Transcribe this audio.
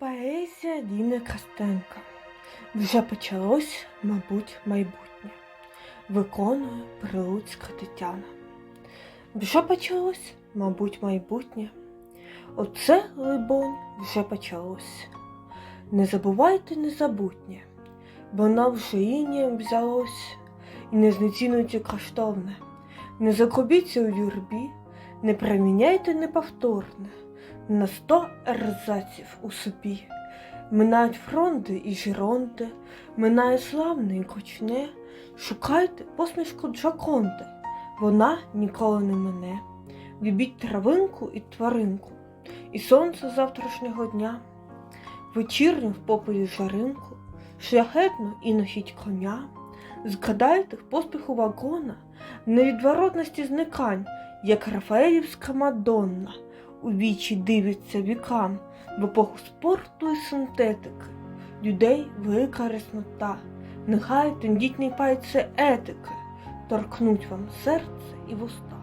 Поезія Ліни Костенка. Вже почалось, мабуть, майбутнє. Виконує прилуцька Тетяна. Вже почалось, мабуть, майбутнє. Оце, либонь, вже почалось. Не забувайте незабутнє, бо нам вже інієм взялось, і не знецінуйте коштовне. Не закобіться у юрбі, не приміняйте неповторне на сто ерзаців у собі. Минають фронти і жіронди, минає славне і кочне. Шукайте посмішку Джаконди, вона ніколи не мине. Любіть травинку і тваринку, і сонце завтрашнього дня, вечірню в попелі жаринку, шляхетну і носіть коня. Згадайте поспіху вагона, невідворотності зникань, як Рафаелівська Мадонна. У вічі дивиться вікам, в епоху спорту і синтетики, людей велика реснота, нехай тендітний пальці етики торкнуть вам серце і вуста.